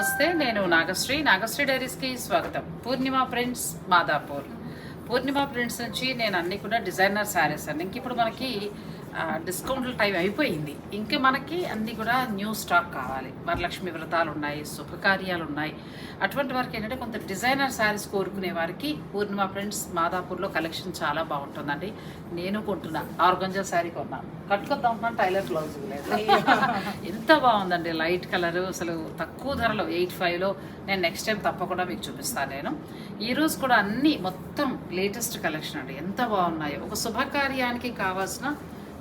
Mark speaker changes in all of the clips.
Speaker 1: నమస్తే నేను నాగశ్రీ. నాగశ్రీ డైరీస్కి స్వాగతం. పూర్ణిమ ప్రింట్స్ మాదాపూర్. పూర్ణిమ ప్రింట్స్ నుంచి నేను అన్ని కూడా డిజైనర్ శారీస్ అండి. ఇంక ఇప్పుడు మనకి డిస్కౌంట్ల టైం అయిపోయింది. ఇంకా మనకి అన్ని కూడా న్యూ స్టాక్ కావాలి. వరలక్ష్మి వ్రతాలు ఉన్నాయి శుభకార్యాలు ఉన్నాయి. అటువంటి వారికి ఏంటంటే కొంత డిజైనర్ శారీస్ కోరుకునే వారికి పూర్ణిమ ఫ్రెండ్స్ మాదాపూర్లో కలెక్షన్ చాలా బాగుంటుందండి. నేను కొంటున్నా. ఆర్గంజా శారీ కొన్నాను. కట్టుకొద్దాం టైలర్ బ్లౌజ్ లేదు ఎంత బాగుందండి లైట్ కలర్ అసలు తక్కువ ధరలో ఎయిట్ ఫైవ్లో నేను నెక్స్ట్ టైం తప్పకుండా మీకు చూపిస్తాను నేను. ఈరోజు కూడా అన్నీ మొత్తం లేటెస్ట్ కలెక్షన్ అండి. ఎంత బాగున్నాయో. ఒక శుభకార్యానికి కావాల్సిన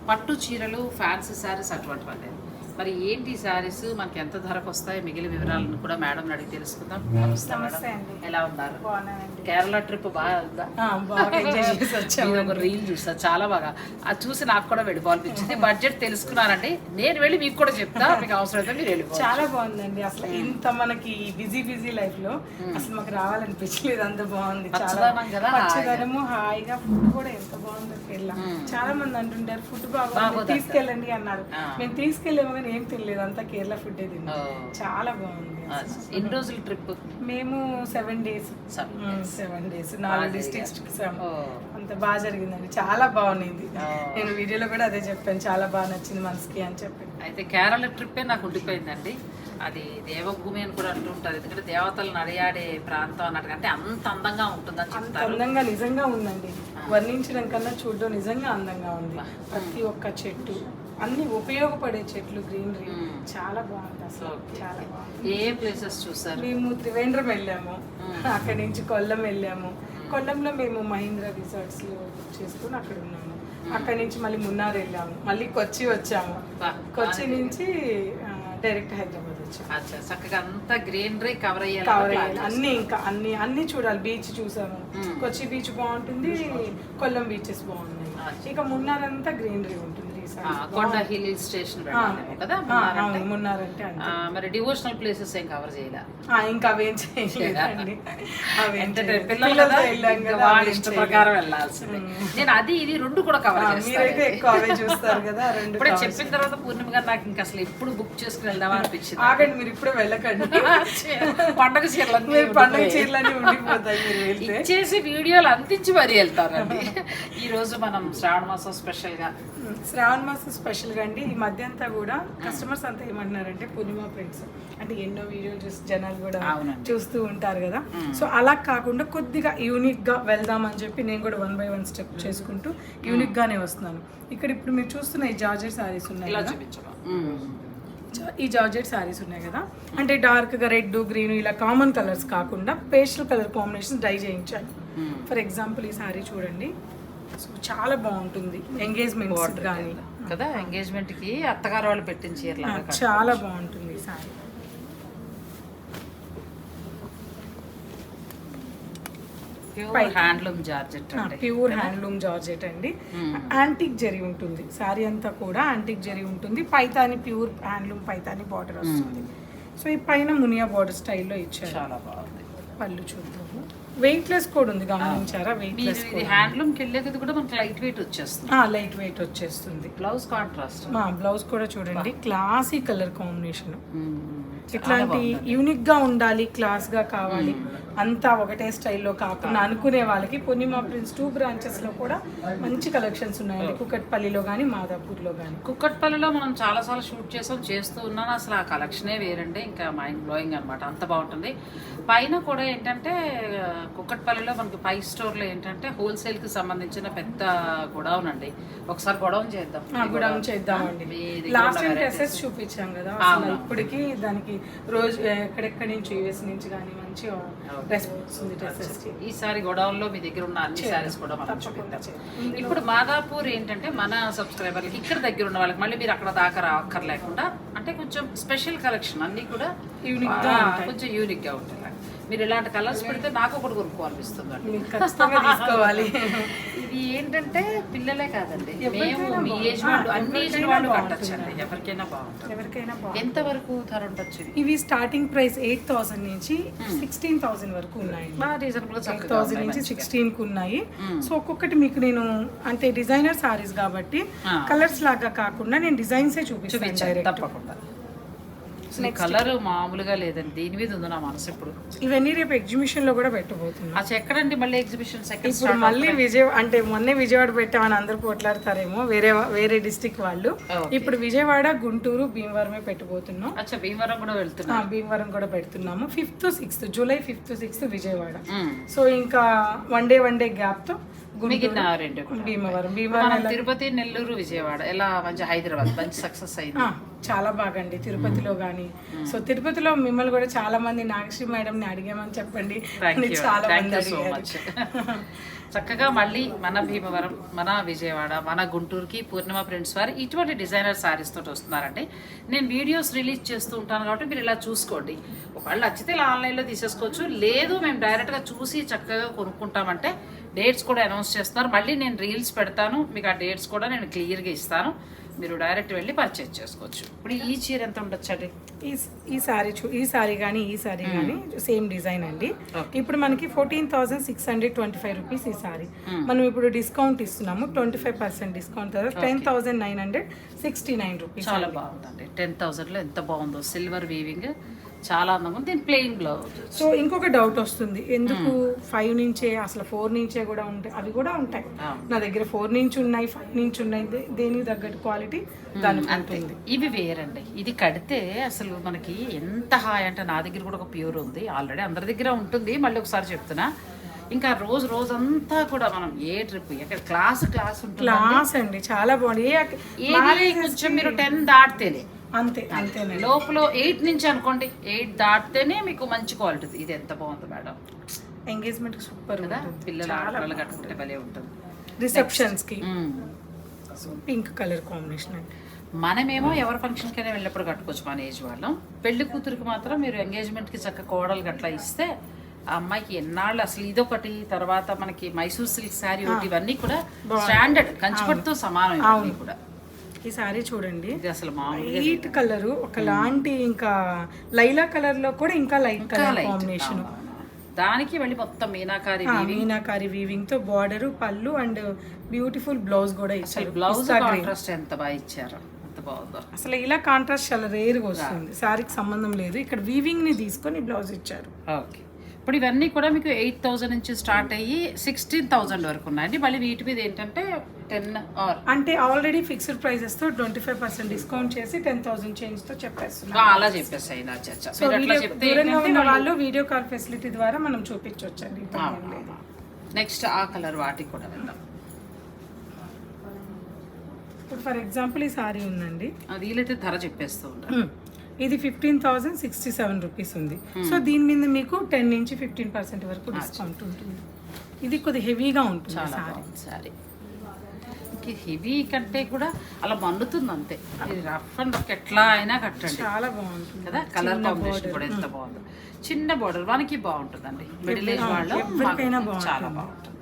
Speaker 1: పట్టు చీరలు ఫ్యాన్సీ శారీస్ అటువంటివన్నీ. మరి ఏంటి శారీస్? మనకి ఎంత ధరకు వస్తాయి? మిగిలిన వివరాలను కూడా మేడం అడిగి తెలుసుకుందాం. నమస్తే. ఎలా ఉన్నారు? కేరళ ట్రిప్ బాగా ఉందా? ఒక రీల్ చూసా చాలా బాగా. అది చూసి నాకు కూడా వెళ్ళిపోవాలనిపించింది. బడ్జెట్ తెలుసుకున్నానండి. నేను వెళ్ళి మీకు కూడా చెప్తా. మీకు అవసరం అయితే మీరు వెళ్ళిపో
Speaker 2: చాలా బాగుందండి. అసలు ఇంత మనకి బిజీ బిజీ లైఫ్లో అసలు మాకు రావాలనిపించలేదు. అంత బాగుంది. చాలా పచ్చదనము హాయిగా ఫుడ్ కూడా ఎంత బాగుందో కేరళ. చాలా మంది అంటుంటారు ఫుడ్ బాగుంది. తీసుకెళ్ళండి అన్నారు. మేము తీసుకెళ్ళాము కానీ ఏం తినలేదు అంతా కేరళ ఫుడ్ తిన్నాం. చాలా బాగుంది.
Speaker 1: ఎన్ని రోజుల ట్రిప్?
Speaker 2: మేము సెవెన్ డేస్. Seven days. నాలుగు డిస్ట్రిక్ట్స్. అంత బాగా జరిగిందండి. చాలా బాగుంది. నేను వీడియోలో కూడా అదే చెప్పాను. చాలా బాగా నచ్చింది మనసుకి అని చెప్పి
Speaker 1: అయితే కేరళ ట్రిప్పే నాకు ఉండిపోయిందండి. అది దేవభూమి అని కూడా అంటూ ఉంటారు. ఎందుకంటే దేవతలు నడియాడే ప్రాంతం అన్నట్టు అంటే అంత అందంగా ఉంటుందని
Speaker 2: అంత
Speaker 1: చెప్తారు.
Speaker 2: అందంగా నిజంగా ఉందండి. వర్ణించడం కన్నా చూడడం నిజంగా అందంగా ఉంది. ప్రతి ఒక్క చెట్టు. అన్ని ఉపయోగపడే చెట్లు గ్రీనరీ. చాలా బాగుంది అసలు. చాలా బాగుంది.
Speaker 1: ఏ ప్లేసెస్ చూసారు?
Speaker 2: మేము త్రివేంద్రం వెళ్ళాము. అక్కడి నుంచి కొల్లం వెళ్ళాము. కొల్లంలో మేము మహీంద్ర రిసార్ట్స్లో బుక్ చేసుకుని అక్కడ ఉన్నాము. అక్కడి నుంచి మళ్ళీ మున్నార్ వెళ్ళాము. మళ్ళీ కొచ్చి వచ్చాము. కొచ్చి నుంచి డైరెక్ట్ హైదరాబాద్ వచ్చాము.
Speaker 1: చక్కగా అంతా గ్రీనరీ కవర్
Speaker 2: కవర్
Speaker 1: అయ్యేలా.
Speaker 2: అయ్యాలి అన్ని ఇంకా అన్ని అన్ని చూడాలి. బీచ్ చూసాము. కొచ్చి బీచ్ బాగుంటుంది. కొల్లం బీచెస్ బాగున్నాయి. ఇక మున్నార్ అంతా గ్రీనరీ ఉంటుంది.
Speaker 1: కొండ హిల్ స్టేషన్ కదా
Speaker 2: ఆ,
Speaker 1: మున్నార్ అంటే.
Speaker 2: అవును మున్నార్ అంటే అంతే.
Speaker 1: ఆ, మరి డివోషనల్ ప్లేసెస్ ఏం కవర్ చేయలే?
Speaker 2: ఇంకా అవేం చేయలేదండి. వెళ్ళాం
Speaker 1: ఇష్ట. ప్రకారం వెళ్ళాల్సిందే. నేను అది ఇది రెండు కూడా కవర్
Speaker 2: మీరైతే ఎక్కువ అవే చూస్తారు కదా రెండు
Speaker 1: ఇప్పుడే చెప్పిన తర్వాత పూర్ణిమ గారు నాకు ఇంకా అసలు ఎప్పుడు బుక్ చేసుకుని వెళ్దామా అనిపించింది.
Speaker 2: ఆగండి మీరు ఇప్పుడే వెళ్ళకండి.
Speaker 1: పండగ
Speaker 2: మీరు పండుగ చీరలన్నీ ఉండిపోతాయి మీరు
Speaker 1: ఇచ్చేసి వీడియోలు అందించి మరీ వెళ్తారండి ఈ రోజు మనం శ్రావణ మాసం స్పెషల్గా
Speaker 2: శ్రావణ మాసం స్పెషల్గా అండి. ఈ మధ్య అంతా కూడా కస్టమర్స్ అంతా ఏమంటున్నారంటే పూర్ణిమ ఫ్రెండ్స్ అంటే ఎన్నో వీడియోలు చూసి జనాలు కూడా. చూస్తూ ఉంటారు కదా. సో అలా కాకుండా కొద్దిగా యూనిక్గా వెళ్దామని చెప్పి నేను కూడా వన్ బై వన్ స్టెప్ చేసుకుంటూ యూనిక్ గానే వస్తున్నాను. ఇక్కడ ఇప్పుడు మీరు చూస్తున్న ఈ జార్జెట్ సారీస్ ఉన్నాయి కదా. ఈ జార్జెట్ సారీస్ ఉన్నాయి కదా. అంటే డార్క్గా రెడ్ గ్రీన్ ఇలా కామన్ కలర్స్ కాకుండా పేస్టల్ కలర్ కాంబినేషన్ డై చేయించాను ఫర్ ఎగ్జాంపుల్ ఈ సారీ చూడండి. సో చాలా బాగుంటుంది ఎంగేజ్మెంట్ కానీ
Speaker 1: కదా ఎంగేజ్మెంట్కి అత్తగారు వాళ్ళు పెట్టిన చీరలు
Speaker 2: చాలా బాగుంటుంది సారీ.
Speaker 1: హ్యాండ్లూమ్ జార్జెట్ అండి.
Speaker 2: ప్యూర్ హ్యాండ్లూమ్ జార్జెట్ అండి. యాంటిక్ జరీ ఉంటుంది. సారీ అంతా కూడా యాంటిక్ జరీ ఉంటుంది. Paithani pure handloom Paithani border వస్తుంది. సో ఈ పైన మునియా బార్డర్ స్టైల్లో ఇచ్చారు.
Speaker 1: చాలా బాగుంది.
Speaker 2: పళ్ళు చూద్దాము. వెయిట్లెస్ కూడా ఉంది గమనించారా?
Speaker 1: మీరు
Speaker 2: వెయిట్లెస్
Speaker 1: ఇది హ్యాండ్లూమ్కి వెళ్ళేది కూడా మనకి లైట్ వెయిట్ వచ్చేస్తుంది.
Speaker 2: లైట్ వెయిట్ వచ్చేస్తుంది.
Speaker 1: Blouse contrast.
Speaker 2: బ్లౌజ్ కూడా చూడండి క్లాసీ కలర్ కాంబినేషన్. ఇట్లాంటి యూనిక్గా ఉండాలి క్లాస్గా కావాలి అంతా ఒకటే స్టైల్లో కాకుండా అనుకునే వాళ్ళకి పూర్ణిమ ప్రిన్స్ టూ బ్రాంచెస్లో కూడా మంచి కలెక్షన్స్ ఉన్నాయండి. కుకట్పల్లిలో కానీ మాదాపూర్లో కానీ
Speaker 1: కుక్కట్పల్లిలో మనం చాలా సార్లు షూట్ చేసాం చేస్తూ ఉన్నాను అసలు ఆ కలెక్షనే వేరండి. ఇంకా మైండ్ బ్లోయింగ్ అనమాట అంత బాగుంటుంది. పైన కూడా ఏంటంటే కుక్కట్పల్లిలో మనకి పై స్టోర్లో ఏంటంటే హోల్సేల్కి సంబంధించిన పెద్ద గొడౌన్ అండి. ఒకసారి గొడౌన్ చేద్దాం.
Speaker 2: కూడా చేద్దామండి. లాస్ట్ టైం డ్రెస్సెస్ చూపించాం కదా ఇప్పటికి దానికి రోజు ఎక్కడెక్కడి నుంచి యూఎస్ నుంచి కానీ మంచి రెస్పాన్స్ ఉంది డ్రెస్సెస్కి.
Speaker 1: ఈసారి గొడౌన్లో మీ దగ్గర ఉన్న అన్ని శారీస్ కూడా మనం చూపిద్దాం. ఇప్పుడు మాదాపూర్ ఏంటంటే మన సబ్స్క్రైబర్లకి ఇక్కడ దగ్గర ఉన్న వాళ్ళకి మళ్ళీ మీరు అక్కడ దాకా రాక్కర్లేకుండా అంటే కొంచెం స్పెషల్ కలెక్షన్ అన్నీ కూడా ఆ, కొంచెం యూనిక్గా ఉంటుంది మీరు ఇలాంటి కలర్స్ పెడితే నాకు ఒకటి కొనుక్కోవాలనిపిస్తుంది
Speaker 2: ఖచ్చితంగా తీసుకోవాలి.
Speaker 1: ఇది ఏంటంటే పిల్లలే కాదండి. మేము మీ ఏజ్ వాళ్ళు అన్ని ఏజ్ వాళ్ళు కట్టచ్చండి. ఎవరికైనా బాగుంటుంది.
Speaker 2: ఎవరికైనా
Speaker 1: ఎంత వరకు ధర ఉండొచ్చు?
Speaker 2: ఇవి స్టార్టింగ్ ప్రైస్ ఎయిట్ థౌసండ్ నుంచి సిక్స్టీన్ థౌసండ్ వరకు ఉన్నాయండి.
Speaker 1: బాగా రీజనబుల్
Speaker 2: ఎయిట్ థౌసండ్
Speaker 1: ఉన్నాయి
Speaker 2: నుంచి
Speaker 1: మంచిగా.
Speaker 2: సిక్స్టీన్కు ఉన్నాయి. సో ఒక్కొక్కటి మీకు నేను అంటే డిజైనర్ సారీస్ కాబట్టి. కలర్స్ లాగా కాకుండా నేను డిజైన్సే డైరెక్ట్
Speaker 1: తప్పకుండా. కలర్ మామూలుగా లేదండి. దీని మీద ఉంది నా మనసు ఇప్పుడు.
Speaker 2: ఇవన్నీ రేపు ఎగ్జిబిషన్లో కూడా పెట్టబోతున్నాం.
Speaker 1: అచ్చా ఎక్కడండి మళ్ళీ ఎగ్జిబిషన్ సెకండ్
Speaker 2: ఇప్పుడు మళ్ళీ విజయవాడ అంటే మొన్నే విజయవాడ పెట్టామని అందరూ పోట్లాడతారేమో వేరే వేరే డిస్టిక్ వాళ్ళు. ఇప్పుడు విజయవాడ గుంటూరు భీమవరమే పెట్టబోతున్నాం.
Speaker 1: అచ్చా భీమవరం కూడా వెళ్తున్నా.
Speaker 2: భీమవరం కూడా పెడుతున్నాము. Fifth sixth July fifth sixth Vijayawada. So ఇంకా వన్ డే వన్ డే గ్యాప్తో
Speaker 1: మిగిలిన రెండు.
Speaker 2: భీమవరం భీమవరం
Speaker 1: తిరుపతి నెల్లూరు విజయవాడ ఎలా మంచి హైదరాబాద్ మంచి సక్సెస్ అయింది?
Speaker 2: చాలా బాగా అండి తిరుపతిలో కానీ సో తిరుపతిలో మిమ్మల్ని కూడా చాలా మంది నాగశ్రీ మేడం ని అడిగామని చెప్పండి. చాలా మంది అడిగారు.
Speaker 1: చక్కగా మళ్ళీ మన భీమవరం మన విజయవాడ మన గుంటూరుకి పూర్ణిమ ఫ్రెండ్స్ వారు ఇటువంటి డిజైనర్ శారీస్ తోటి వస్తున్నారంటే నేను వీడియోస్ రిలీజ్ చేస్తూ ఉంటాను కాబట్టి మీరు ఇలా చూసుకోండి. ఒకవేళ నచ్చితే ఇలా ఆన్లైన్లో తీసేసుకోవచ్చు. లేదు మేము డైరెక్ట్గా చూసి చక్కగా కొనుక్కుంటామంటే డేట్స్ కూడా అనౌన్స్ చేస్తున్నారు. మళ్ళీ నేను రీల్స్ పెడతాను. మీకు ఆ డేట్స్ కూడా నేను క్లియర్గా ఇస్తాను. మీరు డైరెక్ట్ వెళ్ళి పర్చేజ్ చేసుకోవచ్చు. ఇప్పుడు ఈ చీర ఎంత ఉండొచ్చండి?
Speaker 2: ఈ ఈ సారీ చూ ఈ సారీ కానీ ఈ సారీ కానీ సేమ్ డిజైన్ అండి. ఇప్పుడు మనకి fourteen thousand six hundred twenty five rupees ఈ సారీ. మనం ఇప్పుడు డిస్కౌంట్ ఇస్తున్నాము twenty five percent discount ten thousand nine hundred sixty nine rupees
Speaker 1: చాలా బాగుందండి. టెన్ థౌసండ్లో ఎంత బాగుందో సిల్వర్ వీవింగ్ చాలా అందంగా దీని ప్లెయిన్ బ్లౌజ్
Speaker 2: సో ఇంకొక డౌట్ వస్తుంది. ఎందుకు ఫైవ్ నుంచే అసలు ఫోర్ నుంచే కూడా ఉంటాయి? అవి కూడా ఉంటాయి. నా దగ్గర ఫోర్ నుంచి ఉన్నాయి ఫైవ్ నుంచి ఉన్నాయి. దేనికి తగ్గట్టు క్వాలిటీ దానికి ఉంటుంది.
Speaker 1: ఇవి వేరండి. ఇది కడితే అసలు మనకి ఎంత హాయ్ అంటే నా దగ్గర కూడా ఒక ప్యూర్ ఉంది. ఆల్రెడీ అందరి దగ్గర ఉంటుంది. మళ్ళీ ఒకసారి చెప్తున్నా. ఇంకా రోజు రోజంతా కూడా మనం ఏ ట్రిప్ ఎక్కడ క్లాస్ క్లాస్ ఉంటుంది
Speaker 2: క్లాస్ అండి. చాలా బాగుంది. ఏ
Speaker 1: కొంచెం మీరు టెన్ దాటితేనే.
Speaker 2: అంతే అంతేనండి.
Speaker 1: లోపల ఎయిట్ నుంచి అనుకోండి ఎయిట్ దాటితేనే మీకు మంచి క్వాలిటీ ఇది ఎంత బాగుంది మేడం.
Speaker 2: ఎంగేజ్మెంట్ సూపర్
Speaker 1: కదా? పిల్లలు ఆడపిల్లలు కట్టుకుంటే భలే ఉంటుంది. రిసెప్షన్స్కి.
Speaker 2: పింక్ కలర్ కాంబినేషన్ అండి.
Speaker 1: మనమేమో ఎవరి ఫంక్షన్కైనా వెళ్ళినప్పుడు కట్టుకోవచ్చు మన ఏజ్ వాళ్ళం. పెళ్ళి కూతురికి మాత్రం మీరు ఎంగేజ్మెంట్కి చక్క కోడలు అట్లా ఇస్తే ఆ అమ్మాయికి ఎన్నాళ్ళు అసలు ఇదొకటి తర్వాత మనకి మైసూర్ సిల్క్ శారీ ఒకటి ఇవన్నీ కూడా స్టాండర్డ్ కంచిపట్టుతో సమానం ఇవన్నీ కూడా.
Speaker 2: ఈ సారీ చూడండి.
Speaker 1: అసలు
Speaker 2: లైట్ కలర్ ఒకలాంటి ఇంకా లైలా కలర్లో కూడా ఇంకా లైట్ కలర్ కాంబినేషన్
Speaker 1: దానికి వెళ్ళి మొత్తం మీనాకారి
Speaker 2: మీనాకారి వీవింగ్తో బార్డర్ పళ్ళు అండ్ బ్యూటిఫుల్ బ్లౌజ్ కూడా ఇచ్చారు.
Speaker 1: బ్లౌజ్ కాంట్రాస్ట్ ఎంత బాగా ఇచ్చారు.
Speaker 2: అసలు ఇలా కాంట్రాస్ట్ చాలా రేర్గా వస్తుంది. సారీకి సంబంధం లేదు. ఇక్కడ వీవింగ్ని తీసుకొని బ్లౌజ్ ఇచ్చారు.
Speaker 1: ఓకే. ఇప్పుడు ఇవన్నీ కూడా మీకు ఎయిట్ థౌజండ్ నుంచి స్టార్ట్ అయ్యి సిక్స్టీన్ థౌజండ్ వరకు ఉన్నాయండి. మళ్ళీ వీటి మీద ఏంటంటే టెన్ ఆర్.
Speaker 2: అంటే ఆల్రెడీ ఫిక్స్డ్ ప్రైసెస్తో ట్వంటీ ఫైవ్ పర్సెంట్ డిస్కౌంట్ చేసి టెన్ థౌసండ్ చేంజ్తో చెప్పేస్తున్నారు
Speaker 1: అలా చెప్పేసాయి నా చర్చ
Speaker 2: సో దూరంగా ఉన్న వాళ్ళు వీడియో కాల్ ఫెసిలిటీ ద్వారా మనం చూపించవచ్చండి
Speaker 1: నెక్స్ట్ ఆ కలర్ వాటికి కూడా వెళ్దాం.
Speaker 2: ఇప్పుడు ఫర్ ఎగ్జాంపుల్ ఈ సారీ ఉందండి.
Speaker 1: అది వీలైతే ధర చెప్పేస్తూ
Speaker 2: మ్మ్. ఇది fifteen thousand sixty seven rupees ఉంది సో దీని మీద మీకు టెన్ నుంచి ఫిఫ్టీన్ పర్సెంట్ వరకు డిస్కౌంట్ ఉంటుంది. ఇది కొద్ది హెవీగా ఉంటుంది సారీ.
Speaker 1: హెవీ కంటే కూడా అలా మండుతుంది అంతే. ఇది రఫ్ అండ్ రఫ్ ఎట్లా అయినా కట్టండి.
Speaker 2: చాలా బాగుంటుంది.
Speaker 1: కదా? కలర్ కాంబినేషన్ కూడా ఎంత బాగుందో. చిన్న బార్డర్ మనకి బాగుంటుందండి. మిడిల్ ఏజ్ వాళ్ళు చాలా బాగుంటుంది.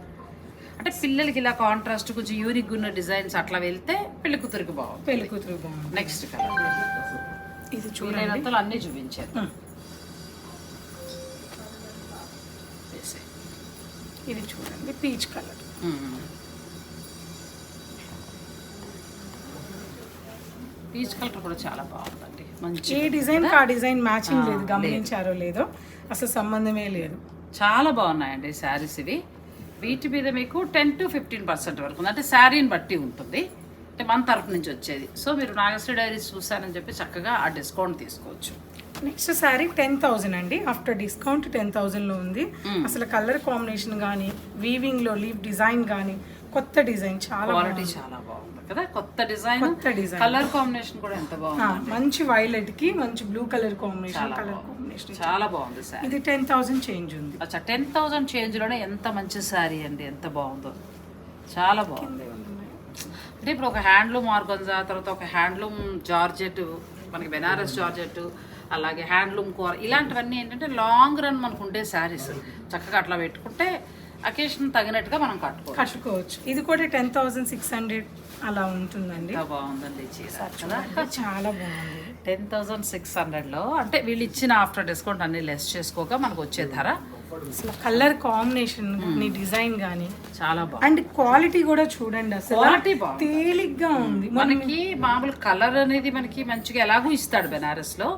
Speaker 1: అంటే పిల్లలకి ఇలా కాంట్రాస్ట్ కొంచెం యూనిక్ ఉన్న డిజైన్స్ అట్లా వెళ్తే పెళ్ళి కూతురికి బాగుంది
Speaker 2: పెళ్ళి కూతురు బాగుంది
Speaker 1: నెక్స్ట్ కలర్
Speaker 2: ఇది చూడండి.
Speaker 1: వీలైనంతలో అన్నీ చూపించారు.
Speaker 2: ఇది చూడండి పీచ్ కలర్.
Speaker 1: పీచ్ కలర్ కూడా చాలా బాగుందండి. మంచి
Speaker 2: ఏ డిజైన్ ఆ డిజైన్ మ్యాచింగ్ లేదు గమనించారో లేదో అసలు సంబంధమే లేదు.
Speaker 1: చాలా బాగున్నాయండి శారీస్ ఇవి. వీటి మీద మీకు టెన్ టు ఫిఫ్టీన్ పర్సెంట్ వరకు ఉంది. అంటే శారీని బట్టి ఉంటుంది. అంటే మన తరపు నుంచి వచ్చేది. సో మీరు నాగశ్రీ డైరీస్ చూసారని చెప్పి చక్కగా ఆ డిస్కౌంట్ తీసుకోవచ్చు.
Speaker 2: నెక్స్ట్ శారీ టెన్ థౌజండ్ అండి. ఆఫ్టర్ డిస్కౌంట్ టెన్ థౌజండ్లో ఉంది అసలు కలర్ కాంబినేషన్ కానీ వీవింగ్లో లీవ్ డిజైన్ కానీ కొత్త డిజైన్ చాలా
Speaker 1: క్వాలిటీ చాలా బాగుంది కదా? కొత్త డిజైన్.
Speaker 2: కొత్త డిజైన్.
Speaker 1: కలర్ కాంబినేషన్ కూడా ఎంత బాగుంది
Speaker 2: మంచి వైలెట్కి మంచి blue colour combination colour combination
Speaker 1: చాలా బాగుంది శారీ.
Speaker 2: ఇది టెన్ థౌసండ్ చేంజ్ ఉంది.
Speaker 1: అచ్చా టెన్ థౌజండ్ చేంజ్లోనే ఎంత మంచి శారీ అండి ఎంత బాగుందో. చాలా బాగుంది. అంటే ఇప్పుడు ఒక హ్యాండ్లూమ్ ఆర్గంజా తర్వాత ఒక హ్యాండ్లూమ్ జార్జెట్ మనకి బెనారస్ జార్జెట్ అలాగే హ్యాండ్లూమ్ కూర ఇలాంటివన్నీ ఏంటంటే లాంగ్ రన్ మనకు ఉండే శారీస్. చక్కగా అట్లా పెట్టుకుంటే అకేషన్ తగినట్టుగా మనం కట్టుకోవచ్చు.
Speaker 2: కట్టుకోవచ్చు. ఇది కూడా టెన్ థౌసండ్ సిక్స్ హండ్రెడ్ అలా ఉంటుందండి.
Speaker 1: బాగుందండి
Speaker 2: చాలా బాగుంది.
Speaker 1: టెన్ థౌజండ్ సిక్స్ హండ్రెడ్లో అంటే వీళ్ళు ఇచ్చిన ఆఫ్టర్ డిస్కౌంట్ అన్ని లెస్ చేసుకోగా మనకు వచ్చే ధర
Speaker 2: అసలు కలర్ కాంబినేషన్ కానీ డిజైన్ కానీ
Speaker 1: చాలా బాగుంది.
Speaker 2: అండ్ క్వాలిటీ కూడా చూడండి అసలు.
Speaker 1: క్వాలిటీ
Speaker 2: తేలిగ్గా ఉంది.
Speaker 1: మనకి మామూలు కలర్ అనేది మనకి మంచిగా ఎలాగూ ఇస్తాడు బెనారస్లో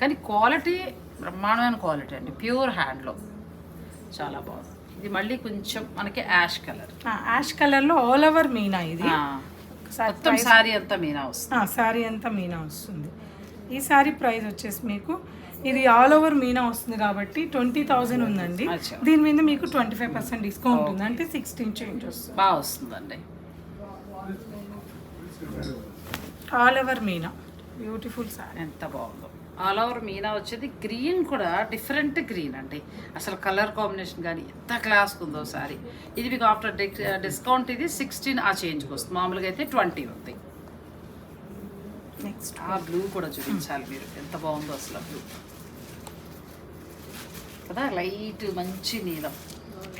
Speaker 1: కానీ క్వాలిటీ బ్రహ్మాండమైన క్వాలిటీ అండి. ప్యూర్ హ్యాండ్లో. చాలా బాగుంది. ఇది మళ్ళీ కొంచెం మనకి యాష్ కలర్.
Speaker 2: యాష్ కలర్లో ఆల్ ఓవర్ మీనా ఇది?
Speaker 1: మొత్తం సారీ అంతా మీనా వస్తుంది.
Speaker 2: శారీ అంతా మీనా వస్తుంది. ఈ శారీ ప్రైస్ వచ్చేసి మీకు ఇది ఆల్ ఓవర్ మీనా వస్తుంది కాబట్టి ట్వంటీ థౌజండ్ ఉందండి. దీని మీద మీకు ట్వంటీ ఫైవ్ పర్సెంట్ డిస్కౌంట్ ఉంది అంటే సిక్స్టీన్ చేంజ్ వస్తుంది.
Speaker 1: బాగా వస్తుందండి.
Speaker 2: All over meena. Beautiful saree
Speaker 1: ఎంత బాగుందో. ఆల్ ఓవర్ మీనా వచ్చేది గ్రీన్ కూడా డిఫరెంట్ గ్రీన్ అండి. అసలు కలర్ కాంబినేషన్ కానీ ఎంత క్లాస్ ఉందో సారీ ఇది మీకు ఆఫ్టర్ డిస్కౌంట్ ఇది సిక్స్టీన్ ఆ చేంజ్కి వస్తుంది. మామూలుగా అయితే ట్వంటీ ఉంది. ఆ బ్లూ కూడా చూపించాలి మీరు. ఎంత బాగుందో అసలు బ్లూ. కదా? లైట్ మంచి నీలం.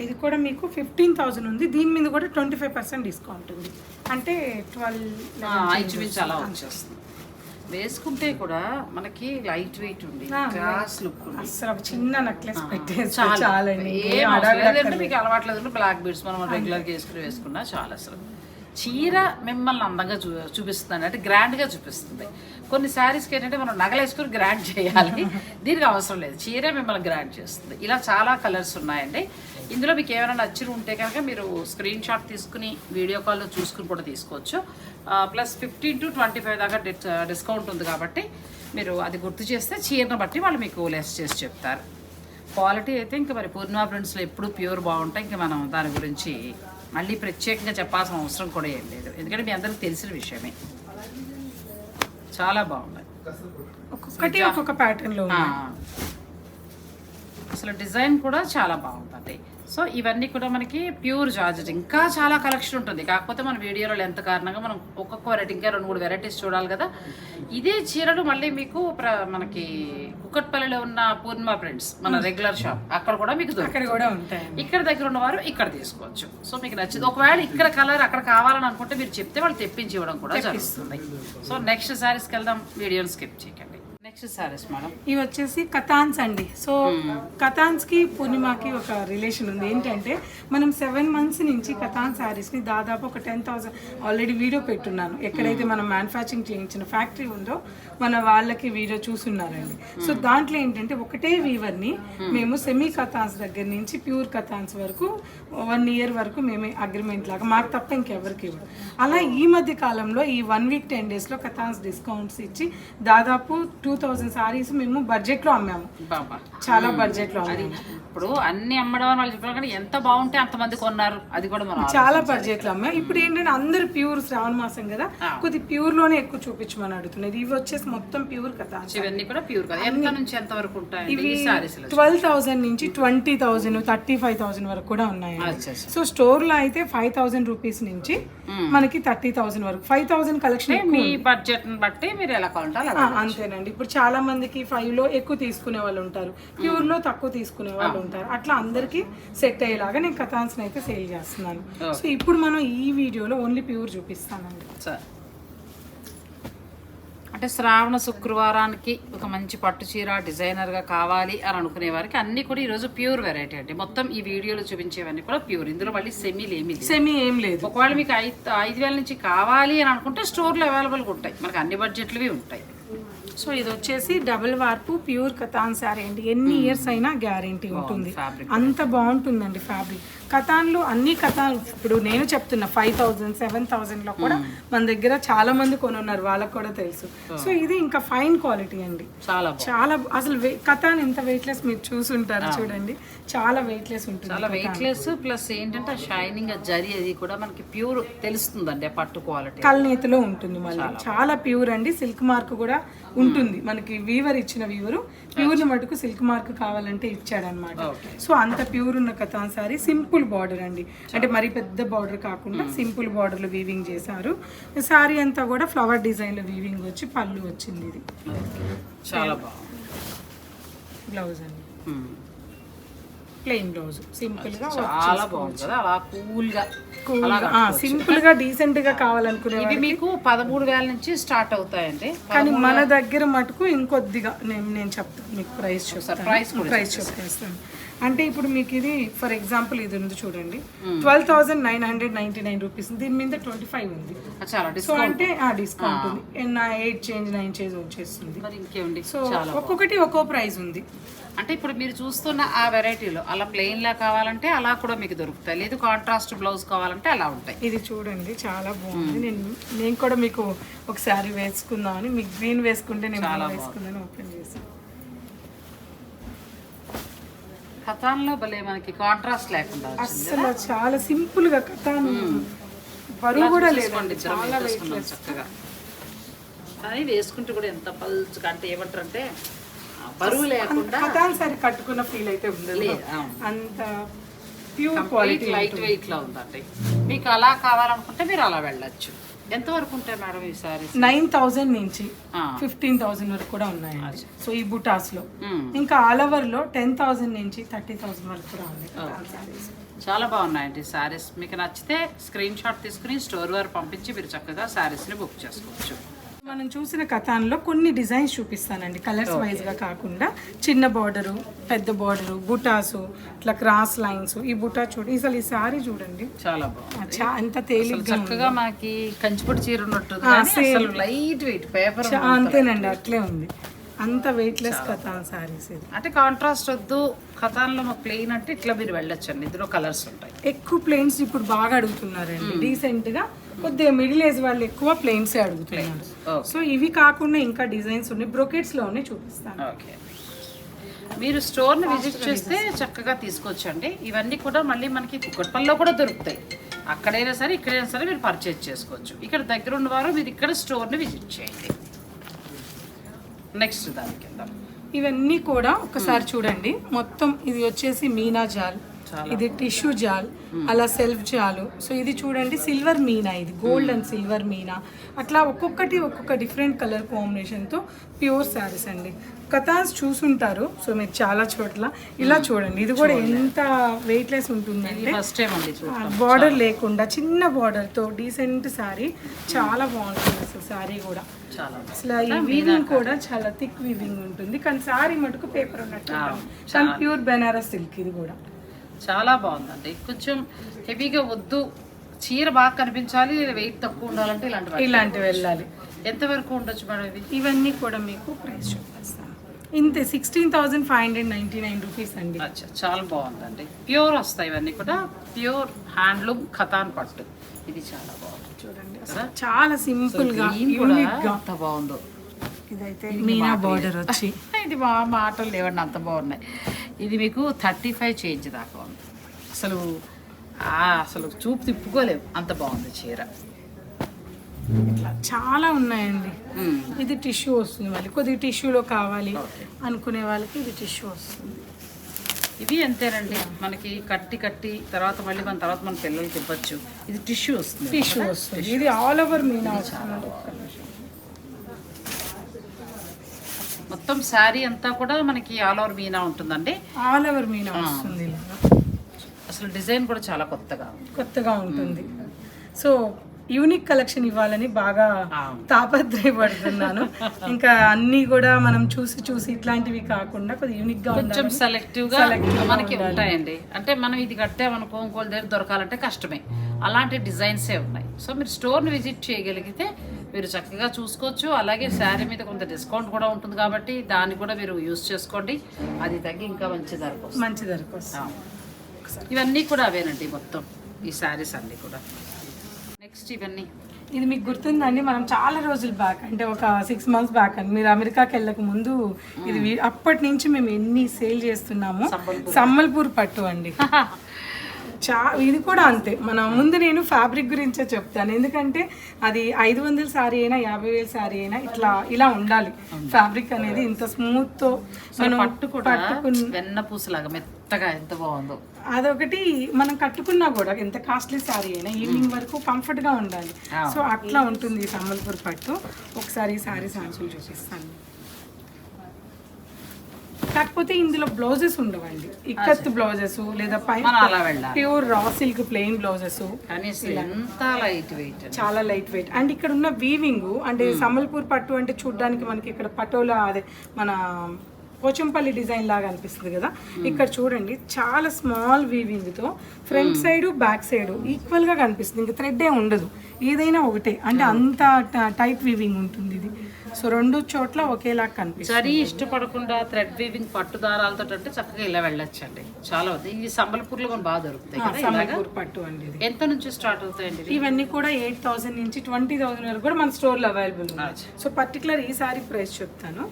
Speaker 2: ఇది కూడా మీకు ఫిఫ్టీన్ థౌసండ్ ఉంది. దీని మీద కూడా ట్వంటీ ఫైవ్ పర్సెంట్ డిస్కౌంట్ ఉంది. అంటే ట్వెల్వ్
Speaker 1: ఇంచుమించు అలా వచ్చేస్తుంది. వేసుకుంటే కూడా మనకి లైట్ వెయిట్ ఉండి క్లాస్ లుక్ ఉంది.
Speaker 2: అసలు చిన్న నెక్లెస్ పెట్టేసి
Speaker 1: చాలు.
Speaker 2: చాలండి.
Speaker 1: మీకు అలవాట్లేదు? బ్లాక్ బీడ్స్ మనం రెగ్యులర్గా వేసుకుని వేసుకున్నా చాలా అసలు. చీర మిమ్మల్ని అందంగా చూ చూపిస్తుంది అంటే గ్రాండ్గా చూపిస్తుంది. కొన్ని శారీస్కి ఏంటంటే మనం నగలేసుకుని గ్రాండ్ చేయాలి. దీనికి అవసరం లేదు. చీర మిమ్మల్ని గ్రాండ్ చేస్తుంది. ఇలా చాలా కలర్స్ ఉన్నాయండి. ఇందులో మీకు ఏమైనా నచ్చిన ఉంటే కనుక మీరు స్క్రీన్ షాట్ తీసుకుని వీడియో కాల్లో చూసుకుని కూడా తీసుకోవచ్చు. Plus fifteen to twenty five దాకా డిస్కౌంట్ ఉంది కాబట్టి మీరు అది గుర్తు చేస్తే చీరను బట్టి వాళ్ళు మీకు లెస్ చేసి చెప్తారు. క్వాలిటీ అయితే ఇంకా మరి పూర్ణిమా ప్రింట్స్లో ఎప్పుడు ప్యూర్ బాగుంటాయి. ఇంకా మనం దాని గురించి మళ్ళీ ప్రత్యేకంగా చెప్పాల్సిన అవసరం కూడా ఏం లేదు ఎందుకంటే మీ అందరికి తెలిసిన విషయమే చాలా బాగున్నాయి
Speaker 2: ఒక్కొక్కటి ఒక్కొక్క ప్యాటర్న్లో
Speaker 1: ఆ.
Speaker 2: ఉంది.
Speaker 1: అసలు డిజైన్ కూడా చాలా బాగుంటుంది సో ఇవన్నీ కూడా మనకి ప్యూర్ జార్జెట్. ఇంకా చాలా కలెక్షన్ ఉంటుంది. కాకపోతే మన వీడియోలో లెంత్ కారణంగా మనం ఒక్కొక్క వెరైటీ ఇంకా రెండు మూడు వెరైటీస్ చూడాలి కదా. ఇదే చీరలు మళ్ళీ మీకు మనకి కుక్కట్పల్లిలో ఉన్న పూర్ణిమ ప్రింట్స్ మన రెగ్యులర్ షాప్ అక్కడ కూడా మీకు
Speaker 2: కూడా
Speaker 1: ఇక్కడ దగ్గర ఉన్నవారు ఇక్కడ తీసుకోవచ్చు. సో మీకు నచ్చింది. ఒకవేళ ఇక్కడ కలర్ అక్కడ కావాలని అనుకుంటే మీరు చెప్తే వాళ్ళు తెప్పించి ఇవ్వడం కూడా జరుగుతుంది. సో నెక్స్ట్ సారీస్కి వెళ్దాం. వీడియోని స్కిప్ చేయకండి. Next sarees madam.
Speaker 2: ఇవి వచ్చేసి కథాన్స్ అండి. సో కథాన్స్కి పూర్ణిమకి ఒక రిలేషన్ ఉంది. ఏంటంటే మనం సెవెన్ మంత్స్ నుంచి కథాన్ శారీస్ని దాదాపు ఒక టెన్ థౌసండ్ ఆల్రెడీ వీడియో పెట్టున్నాను. ఎక్కడైతే మనం మ్యానుఫ్యాక్చరింగ్ చేయించిన ఫ్యాక్టరీ ఉందో మన వాళ్ళకి వీడియో చూస్తున్నారండి. సో దాంట్లో ఏంటంటే ఒకటే వీవర్ని మేము సెమీ కథాన్స్ దగ్గర నుంచి ప్యూర్ కథాన్స్ వరకు వన్ ఇయర్ వరకు మేమే అగ్రిమెంట్ లాగా మాకు తప్ప ఇంకెవరికి ఇవ్వరు. అలా ఈ మధ్య కాలంలో ఈ వన్ వీక్ టెన్ డేస్లో కథాన్స్ డిస్కౌంట్స్ ఇచ్చి దాదాపు టూ థౌజండ్ సారీస్ మేము బడ్జెట్లో అమ్మాము.
Speaker 1: బాబా.
Speaker 2: చాలా బడ్జెట్లో
Speaker 1: ఇప్పుడు అన్ని అమ్మడం అని వాళ్ళు చెప్పారు కానీ ఎంత బాగుంటే అంతమంది కొన్నారు. అది కూడా మనం
Speaker 2: చాలా బడ్జెట్లో అమ్మాయి ఇప్పుడు ఏంటంటే అందరు ప్యూర్ శ్రావణ మాసం కదా. కొద్ది ప్యూర్లోనే ఎక్కువ చూపించమని అడుగుతున్నది ఇవి వచ్చేసి మొత్తం ప్యూర్ కదా.
Speaker 1: ఇవన్నీ కూడా ప్యూర్ కదా. ఎంత నుంచి ఎంత వరకు ఈ సారీస్
Speaker 2: ట్వెల్వ్ థౌసండ్ నుంచి twenty thousand thirty five thousand వరకు కూడా ఉన్నాయండి.
Speaker 1: అచ్చా
Speaker 2: సో స్టోర్లో అయితే ఫైవ్ థౌసండ్ రూపీస్ నుంచి మనకి థర్టీ థౌసండ్ వరకు. ఫైవ్ థౌసండ్ కలెక్షన్
Speaker 1: మీ బడ్జెట్ బట్టి మీరు ఎలా కావాలంటే
Speaker 2: అంతేనండి. ఇప్పుడు చాలా మందికి ఫైవ్లో ఎక్కువ తీసుకునే వాళ్ళు ఉంటారు. ప్యూర్లో తక్కువ తీసుకునే వాళ్ళు ఉంటారు. అట్లా అందరికి సెట్ అయ్యేలాగా నేను కథాన్స్ అయితే సేల్ చేస్తున్నాను. సో ఇప్పుడు మనం ఈ వీడియోలో ఓన్లీ ప్యూర్ చూపిస్తానండి.
Speaker 1: సరే. అంటే శ్రావణ శుక్రవారానికి ఒక మంచి పట్టు చీర డిజైనర్గా కావాలి అని అనుకునే వారికి అన్ని కూడా ఈరోజు ప్యూర్ వెరైటీ అండి. మొత్తం ఈ వీడియోలో చూపించేవన్నీ కూడా ప్యూర్ ఇందులో మళ్ళీ సెమీలు ఏమీ
Speaker 2: సెమీ ఏం లేదు.
Speaker 1: ఒకవేళ మీకు ఐదు ఐదు వేల నుంచి కావాలి అని అనుకుంటే స్టోర్లో అవైలబుల్గా ఉంటాయి. మనకి అన్ని బడ్జెట్లువి ఉంటాయి.
Speaker 2: సో ఇది వచ్చేసి డబుల్ వార్పు ప్యూర్ కథాన్ శారీ అండి. ఎన్ని ఇయర్స్ అయినా గ్యారంటీ ఉంటుంది. అంత బాగుంటుందండి ఫ్యాబ్రిక్ కథాన్లు అన్ని కథాన్ ఇప్పుడు నేను చెప్తున్నా ఫైవ్ థౌజండ్ సెవెన్ థౌజండ్లో కూడా మన దగ్గర చాలా మంది కొనున్నారు వాళ్ళకి కూడా తెలుసు. సో ఇది ఇంకా ఫైన్ క్వాలిటీ అండి.
Speaker 1: చాలా
Speaker 2: చాలా అసలు కథాన్ ఎంత వెయిట్లెస్ మీరు చూసుంటారు చూడండి. చాలా వెయిట్లెస్ ఉంటుంది
Speaker 1: చాలా వెయిట్లెస్ ప్లస్ ఏంటంటే షైనింగ్ జరి అది కూడా మనకి ప్యూర్ తెలుస్తుందండి పట్టు క్వాలిటీ
Speaker 2: కల్నేతిలో ఉంటుంది మళ్ళీ. చాలా ప్యూర్ అండి సిల్క్ మార్క్ కూడా ఉంటుంది. మనకి వీవర్ ఇచ్చిన వీవరు ప్యూర్ మటుకు సిల్క్ మార్క్ కావాలంటే ఇచ్చాడనమాట. సో అంత ప్యూర్ ఉన్న కథాన్ సారీ సింపుల్ బార్డర్ అండి. అంటే మరి పెద్ద బార్డర్ కాకుండా సింపుల్ బార్డర్లో వీవింగ్ చేశారు. సారీ అంతా కూడా ఫ్లవర్ డిజైన్లో వీవింగ్ వచ్చి పళ్ళు వచ్చింది ఇది.
Speaker 1: చాలా బాగుంది.
Speaker 2: బ్లౌజ్ అండి. ప్లెయిన్ బ్లౌజ్ సింపుల్గా
Speaker 1: చాలా బాగుంది కదా అలా
Speaker 2: కూల్గా సింపుల్గా డీసెంట్గా కావాలనుకునే
Speaker 1: ఇవి మీకు పదమూడు వేల నుంచి స్టార్ట్ అవుతాయండి.
Speaker 2: కానీ మన దగ్గర మటుకు ఇంకొద్దిగా నేను నేను చెప్తాను మీకు ప్రైస్
Speaker 1: price కూడా
Speaker 2: ప్రైస్ చెప్పేస్తాను. అంటే ఇప్పుడు మీకు ఇది ఫర్ ఎగ్జాంపుల్ ఇది ఉంది చూడండి. Twelve thousand nine hundred ninety nine rupees దీని మీద ట్వంటీ ఫైవ్ ఉంది
Speaker 1: చాలా
Speaker 2: సో
Speaker 1: డిస్కౌంట్
Speaker 2: అంటే ఆ డిస్కౌంట్ ఉంది. ఎయిట్ చేంజ్ నైన్ చేంజ్ వచ్చేస్తుంది. సో
Speaker 1: చాలా
Speaker 2: ఒక్కొక్కటి ఒక్కో ప్రైస్ ఉంది.
Speaker 1: అంటే ఇప్పుడు మీరు చూస్తున్న ఆ వెరైటీలో అలా ప్లెయిన్ లా కావాలంటే అలా కూడా మీకు దొరుకుతాయి. లేదు కాంట్రాస్ట్ బ్లౌజ్ కావాలంటే అలా ఉంటాయి.
Speaker 2: ఇది చూడండి చాలా బాగుంది. నేను నేను కూడా మీకు ఒకసారి వేసుకుందామని మీకు గ్రీన్ వేసుకుంటే నేను
Speaker 1: చాలా
Speaker 2: వేసుకుందని ఓపెన్ చేసి
Speaker 1: కథాన్లో భలే మనకి కాంట్రాస్ట్ లేకుండా
Speaker 2: అసలు చాలా సింపుల్గా కథాను. బరువు కూడా లేదు
Speaker 1: చూసుకోండి ఇద్దరం వేసేసుకున్నాం చక్కగా. కానీ వేసుకుంటే కూడా ఎంత పల్చగా అంటే ఏమంటారు అంటే బరువు లేకుండా
Speaker 2: కథాన్ సరి కట్టుకున్న ఫీల్ అయితే ఉండదు. అంత ప్యూర్
Speaker 1: క్వాలిటీ
Speaker 2: క్వాలిటీ
Speaker 1: లైట్ వెయిట్లో ఉందండి. మీకు అలా కావాలనుకుంటే మీరు అలా వెళ్ళొచ్చు. ఎంత వరకు ఉంటాయి మేడం ఈ సారీస్?
Speaker 2: నైన్ థౌజండ్ నుంచి ఫిఫ్టీన్ థౌసండ్ వరకు కూడా ఉన్నాయండి సో ఈ బుటాస్లో ఇంకా ఆల్ ఓవర్లో టెన్ థౌసండ్ నుంచి థర్టీ థౌసండ్ వరకు కూడా ఉన్నాయి.
Speaker 1: చాలా బాగున్నాయండి సారీస్. మీకు నచ్చితే స్క్రీన్ షాట్ తీసుకుని స్టోర్ వారు పంపించి మీరు చక్కగా సారీస్ని బుక్ చేసుకోవచ్చు.
Speaker 2: మనం చూసిన కథాన్లో కొన్ని డిజైన్స్ చూపిస్తానండి. కలర్స్ వైజ్గా కాకుండా చిన్న బార్డరు పెద్ద బార్డరు బుటాసు ఇట్లా క్రాస్ లైన్స్ ఈ బుటా చూడండి అసలు ఈ సారీ చూడండి.
Speaker 1: చాలా బాగుంది. అసలు
Speaker 2: తేలిగ్గా
Speaker 1: చక్కగా మనకి కంచిపొడి చీర ఉన్నట్టు లైట్ వెయిట్ పేపర్
Speaker 2: అంతేనండి అట్లే ఉంది. అంత వెయిట్లెస్ కథాన్ సారీస్ ఇది.
Speaker 1: అంటే కాంట్రాస్ట్ వద్దు కథాన్లో మాకు ప్లెయిన్ అంటే ఇట్లా మీరు వెళ్ళొచ్చండి. ఇందులో కలర్స్ ఉంటాయి.
Speaker 2: ఎక్కువ ప్లేన్స్ ఇప్పుడు బాగా అడుగుతున్నారండి. డీసెంట్గా కొద్దిగా మిడిల్ ఏజ్ వాళ్ళు ఎక్కువ ప్లేన్స్ అడుగుతున్నారు. సో ఇవి కాకుండా ఇంకా డిజైన్స్ ఉన్నాయి. బ్రొకెట్స్లోనే చూపిస్తాను.
Speaker 1: ఓకే మీరు స్టోర్ని విజిట్ చేస్తే చక్కగా తీసుకొచ్చండి. ఇవన్నీ కూడా మళ్ళీ మనకి కుక్కట్పల్లిలో కూడా దొరుకుతాయి. అక్కడైనా సరే ఇక్కడైనా సరే మీరు పర్చేజ్ చేసుకోవచ్చు. ఇక్కడ దగ్గర ఉన్నవారు మీరు ఇక్కడ స్టోర్ని విజిట్ చేయండి. నెక్స్ట్ దాని కింద
Speaker 2: ఇవన్నీ కూడా ఒకసారి చూడండి. మొత్తం ఇది వచ్చేసి మీనా జాల్. ఇది టిష్యూ జాల్ అలా సెల్ఫ్ జాలు. సో ఇది చూడండి సిల్వర్ మీనా ఇది. Gold and silver meena. అట్లా ఒక్కొక్కటి ఒక్కొక్క డిఫరెంట్ కలర్ కాంబినేషన్తో ప్యూర్ శారీస్ అండి. కథాన్స్ చూసుంటారు. సో మీరు చాలా చోట్ల. ఇలా చూడండి. ఇది కూడా ఎంత వెయిట్లెస్ ఉంటుందంటే
Speaker 1: ఫస్ట్ టైం అండి
Speaker 2: బార్డర్ లేకుండా చిన్న బార్డర్తో డీసెంట్ శారీ చాలా బాగుంటుంది అసలు శారీ కూడా.
Speaker 1: చాలా
Speaker 2: అసలు ఈ వీవింగ్ కూడా చాలా థిక్ వీవింగ్ ఉంటుంది. కానీ సారీ మటుకు పేపర్ ఉన్నట్టు ఉంటుంది. కానీ ప్యూర్ బెనారస్ సిల్క్ ఇది కూడా.
Speaker 1: చాలా బాగుందండి. కొంచెం హెవీగా వద్దు. చీర బాగా కనిపించాలి వెయిట్ తక్కువ ఉండాలంటే ఇలాంటి వాటి-
Speaker 2: ఇలాంటివి వెళ్ళాలి.
Speaker 1: ఎంత వరకు ఉండొచ్చు మేడం ఇవి
Speaker 2: ఇవన్నీ కూడా మీకు ప్రైస్ చూపిస్తాను. ఇంతే sixteen thousand five hundred ninety nine rupees అండి.
Speaker 1: అచ్చా చాలా బాగుందండి. ప్యూర్ వస్తాయి ఇవన్నీ కూడా. ప్యూర్ హ్యాండ్లూమ్ ఖతాన్ పట్టు. ఇది చాలా బాగుంది.
Speaker 2: చూడండి అసలు చాలా సింపుల్గా
Speaker 1: ఎంత బాగుందో.
Speaker 2: ఇదైతే మీనా బార్డర్ వచ్చి.
Speaker 1: ఇది మా మాటలు లేవండి అంత బాగున్నాయి. ఇది మీకు థర్టీ ఫైవ్ చేంజ్ దాకా ఉంది. అసలు అసలు చూపు తిప్పుకోలేము అంత బాగుంది చీర.
Speaker 2: ఇట్లా చాలా ఉన్నాయండి. ఇది టిష్యూ వస్తుంది మళ్ళీ. కొద్దిగా టిష్యూలో కావాలి అనుకునే వాళ్ళకి ఇది టిష్యూ వస్తుంది.
Speaker 1: ఇవి అంతేనండి. మనకి కట్టి కట్టి తర్వాత మళ్ళీ మన తర్వాత మన పిల్లలకి ఇవ్వచ్చు. ఇది టిష్యూ వస్తుంది.
Speaker 2: టిష్యూ వస్తుంది. ఇది ఆల్ ఓవర్ మీనా
Speaker 1: మొత్తం శారీ అంతా కూడా మనకి ఆల్ ఓవర్ మీనా ఉంటుందండి.
Speaker 2: ఆల్ ఓవర్ మీనా వస్తుంది.
Speaker 1: అసలు డిజైన్ కూడా చాలా కొత్తగా
Speaker 2: కొత్తగా ఉంటుంది. సో యూనిక్ కలెక్షన్ ఇవ్వాలని బాగా. తాపత్రయపడుతున్నాను. ఇంకా అన్నీ కూడా మనం చూసి చూసి ఇట్లాంటివి కాకుండా కొద్దిగా యూనిక్గా
Speaker 1: కొంచెం
Speaker 2: సెలెక్టివ్గా
Speaker 1: మనకి ఉంటాయండి. అంటే మనం ఇది కట్టామనుకో ఇంకోళ్ళ దగ్గర దొరకాలంటే కష్టమే. అలాంటి డిజైన్సే ఉన్నాయి. సో మీరు స్టోర్ని విజిట్ చేయగలిగితే మీరు చక్కగా చూసుకోవచ్చు. అలాగే శారీ మీద కొంత డిస్కౌంట్ కూడా ఉంటుంది కాబట్టి దాన్ని కూడా మీరు యూస్ చేసుకోండి. అది తగ్గి ఇంకా మంచి ధరకు వస్తుంది.
Speaker 2: మంచి ధరకు
Speaker 1: ఆ. ఇవన్నీ కూడా అవేనండి మొత్తం ఈ శారీస్ అన్నీ కూడా. నెక్స్ట్ ఇవన్నీ.
Speaker 2: ఇది మీకు గుర్తుందండి మనం చాలా రోజులు బ్యాక్ అంటే ఒక సిక్స్ మంత్స్ బ్యాక్ అండి. మీరు అమెరికాకి వెళ్ళక ముందు ఇది అప్పటి నుంచి మేము ఎన్ని సేల్ చేస్తున్నాము సమ్మల్పూర్ పట్టు అండి. చా ఇది కూడా అంతే. మన ముందు నేను ఫ్యాబ్రిక్ గురించే చెప్తాను. ఎందుకంటే అది ఐదు వందల శారీ అయినా యాభై వేల శారీ అయినా ఇట్లా ఇలా ఉండాలి. ఫ్యాబ్రిక్ అనేది ఇంత స్మూత్తో మనం
Speaker 1: పట్టు కూడా
Speaker 2: పట్టుకున్న
Speaker 1: వెన్న పూసలాగా మెత్తగా ఎంత బాగుందో.
Speaker 2: అదొకటి మనం కట్టుకున్నా కూడా ఎంత కాస్ట్లీ శారీ అయినా ఈవినింగ్ వరకు కంఫర్ట్గా ఉండాలి. సో అట్లా ఉంటుంది ఈ సంబల్పూర్ పట్టు. ఒకసారి ఈ శారీ శాంపుల్ చూపిస్తాను. కాకపోతే ఇందులో బ్లౌజెస్ ఉండవండి. ఇక్కత్ బ్లౌజెస్ లేదా pure raw silk plain blouses చాలా లైట్ వెయిట్ అండ్ ఇక్కడ ఉన్న వీవింగ్ అంటే సంబల్పూర్ పట్టు అంటే చూడడానికి మనకి ఇక్కడ పటోలా అదే మన పోచంపల్లి డిజైన్ లాగా అనిపిస్తుంది కదా. ఇక్కడ చూడండి చాలా స్మాల్ వీవింగ్తో ఫ్రంట్ సైడ్ బ్యాక్ సైడ్ ఈక్వల్గా కనిపిస్తుంది. ఇంకా థ్రెడ్ ఏ ఉండదు. ఏదైనా ఒకటే. అంటే అంత టైట్ వీవింగ్ ఉంటుంది ఇది. సో రెండు చోట్ల ఒకేలా కనిపిస్తుంది.
Speaker 1: జరీ ఇష్టపడకుండా థ్రెడ్ వీవింగ్ పట్టు దారాలతో అంటే చక్కగా ఇలా వెళ్ళొచ్చండి. చాలా ఉంది ఇది సంబల్పూర్లో మనం బాగా దొరుకుతాయి
Speaker 2: సంబల్పూర్ పట్టు అండి
Speaker 1: ఎంత నుంచి స్టార్ట్ అవుతాయండి ఇవి?
Speaker 2: ఇవన్నీ కూడా ఎయిట్ థౌసండ్ నుంచి ట్వంటీ థౌసండ్ వరకు కూడా మన స్టోర్లో అవైలబుల్ ఉన్నాయి. సో పర్టికులర్ ఈ సారీ ప్రైస్ చెప్తాను.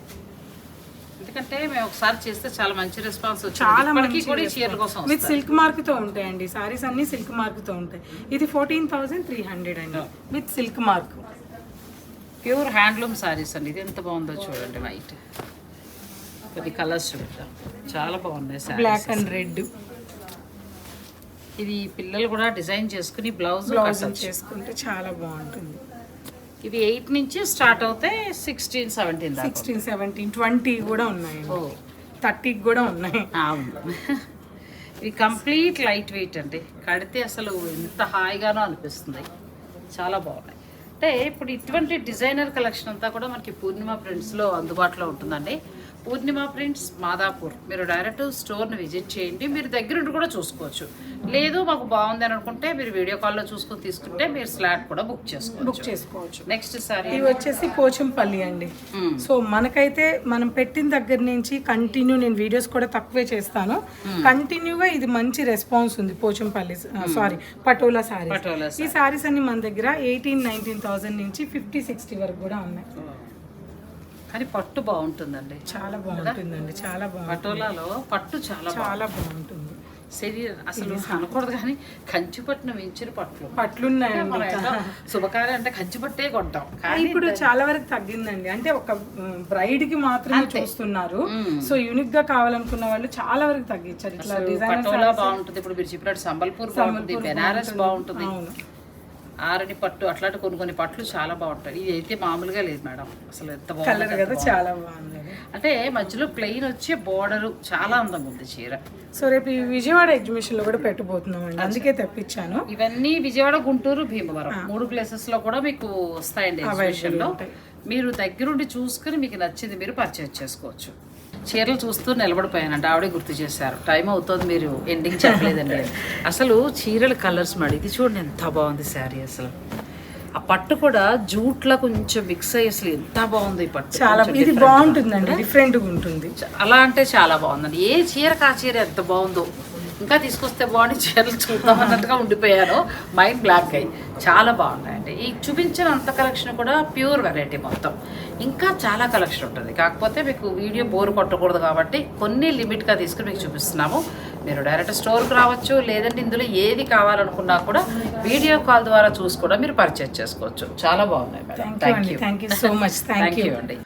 Speaker 1: ఎందుకంటే మేము ఒకసారి చేస్తే చాలా మంచి రెస్పాన్స్
Speaker 2: చాలా మంచి
Speaker 1: కూడా చీరల కోసం
Speaker 2: విత్ సిల్క్ మార్క్తో ఉంటాయండి. సారీస్ అన్ని సిల్క్ మార్క్తో ఉంటాయి. ఇది ఫోర్టీన్ థౌసండ్ త్రీ హండ్రెడ్ అండి. With silk mark.
Speaker 1: Pure handloom saris అండి. ఇది ఎంత బాగుందో చూడండి వైట్. కొన్ని కలర్స్ చూద్దాం చాలా బాగున్నాయి
Speaker 2: బ్లాక్ అండ్ రెడ్
Speaker 1: ఇది పిల్లలు కూడా డిజైన్ చేసుకుని బ్లౌజ్
Speaker 2: బ్లౌజ్ చేసుకుంటే చాలా బాగుంటుంది.
Speaker 1: ఇవి ఎయిట్ నుంచి స్టార్ట్ అవుతాయి sixteen seventeen
Speaker 2: sixteen seventeen twenty కూడా ఉన్నాయి.
Speaker 1: ఓ.
Speaker 2: థర్టీకి కూడా ఉన్నాయి.
Speaker 1: అవును. ఇవి కంప్లీట్ లైట్ వెయిట్ అండి. కడితే అసలు ఎంత హాయిగానో అనిపిస్తుంది. చాలా బాగున్నాయి. అంటే ఇప్పుడు ఇటువంటి డిజైనర్ కలెక్షన్ అంతా కూడా మనకి పూర్ణిమ ప్రింట్స్లో అందుబాటులో ఉంటుందండి. పూర్ణిమ ప్రింట్స్ మాదాపూర్. మీరు డైరెక్ట్ స్టోర్ని విజిట్ చేయండి. మీరు దగ్గరుండి కూడా చూసుకోవచ్చు. లేదు మాకు బాగుంది అని అనుకుంటే మీరు వీడియో కాల్లో చూసుకొని తీసుకుంటే మీరు స్లాట్ కూడా బుక్
Speaker 2: బుక్
Speaker 1: చేసుకోవచ్చు.
Speaker 2: చేసుకోవచ్చు
Speaker 1: నెక్స్ట్ సారీ
Speaker 2: ఇవి వచ్చేసి పోచంపల్లి అండి. సో మనకైతే మనం పెట్టిన దగ్గర నుంచి కంటిన్యూ నేను వీడియోస్ కూడా తక్కువే చేస్తాను. కంటిన్యూగా ఇది మంచి రెస్పాన్స్ ఉంది పోచంపల్లి సారీ పటోలా సారీ ఈ సారీస్ అన్ని మన దగ్గర ఎయిటీన్ నైన్టీన్ థౌసండ్ నుంచి ఫిఫ్టీ సిక్స్టీ వరకు కూడా ఉన్నాయి.
Speaker 1: కానీ పట్టు బాగుంటుందండి.
Speaker 2: చాలా బాగుంటుందండి చాలా బాగుంటుంది.
Speaker 1: పటోలాలో పట్టు చాలా
Speaker 2: చాలా బాగుంటుంది.
Speaker 1: శరీరం అసలు అనకూడదు కానీ కంచిపట్టిన మించిన పట్లు.
Speaker 2: పట్లున్నాయండి.
Speaker 1: శుభకార్యం అంటే కంచిపట్టే కొంటాం. కానీ
Speaker 2: ఇప్పుడు చాలా వరకు తగ్గిందండి. అంటే ఒక బ్రైడ్కి మాత్రమే చూస్తున్నారు. సో యూనిక్గా కావాలనుకున్న వాళ్ళు చాలా వరకు తగ్గించారు. ఇట్లా
Speaker 1: పటోలా బాగుంటుంది. ఇప్పుడు మీరు చెప్పినట్టు సంబల్పూర్ బాగుంటుంది బెనారస్ బాగుంటుంది. ఆరని పట్టు అట్లాంటి కొన్ని కొన్ని పట్లు చాలా బాగుంటాయి. ఇది అయితే మామూలుగా లేదు మేడం. అసలు ఎంత బాగుంది
Speaker 2: కదా చాలా బాగుంది.
Speaker 1: అంటే మధ్యలో ప్లెయిన్ వచ్చే బోర్డర్ చాలా అందంగా ఉంది చీర.
Speaker 2: సో రేపు ఈ విజయవాడ ఎగ్జిబిషన్లో కూడా పెట్టబోతున్నాం అండి అందుకే తెప్పించాను.
Speaker 1: ఇవన్నీ విజయవాడ గుంటూరు భీమవరం మూడు ప్లేసెస్లో కూడా మీకు వస్తాయండి ఎగ్జిబిషన్లో. మీరు దగ్గరుండి చూసుకుని మీకు నచ్చింది మీరు పర్చేజ్ చేసుకోవచ్చు. చీరలు చూస్తూ నిలబడిపోయానండి ఆవిడే గుర్తు చేశారు. టైం అవుతుంది మీరు ఎండింగ్ చెప్పలేదండి. అసలు చీరల కలర్స్ మరి ఇది చూడండి ఎంత బాగుంది శారీ అసలు. ఆ పట్టు కూడా జూట్లో కొంచెం మిక్స్ అయ్యి అసలు ఎంత బాగుంది ఈ పట్టు.
Speaker 2: చాలా ఇది. బాగుంటుందండి డిఫరెంట్గా ఉంటుంది.
Speaker 1: అలా అంటే చాలా బాగుందండి. ఏ చీరకు ఆ చీర ఎంత బాగుందో. ఇంకా తీసుకొస్తే బాగుంది చీరలు చూద్దాం అన్నట్టుగా ఉండిపోయాను. మైండ్ బ్లాక్ అయ్యి చాలా బాగున్నాయండి. ఈ చూపించిన అంత కలెక్షన్ కూడా ప్యూర్ వెరైటీ మొత్తం. ఇంకా చాలా కలెక్షన్ ఉంటుంది. కాకపోతే మీకు వీడియో బోర్ కొట్టకూడదు కాబట్టి కొన్ని లిమిట్గా తీసుకుని మీకు చూపిస్తున్నాము. మీరు డైరెక్ట్ స్టోర్కి రావచ్చు లేదంటే ఇందులో ఏది కావాలనుకున్నా కూడా వీడియో కాల్ ద్వారా చూసి కూడా మీరు పర్చేజ్ చేసుకోవచ్చు. చాలా బాగున్నాయి madam.
Speaker 2: Thank you thank you so much thank
Speaker 1: you అండి.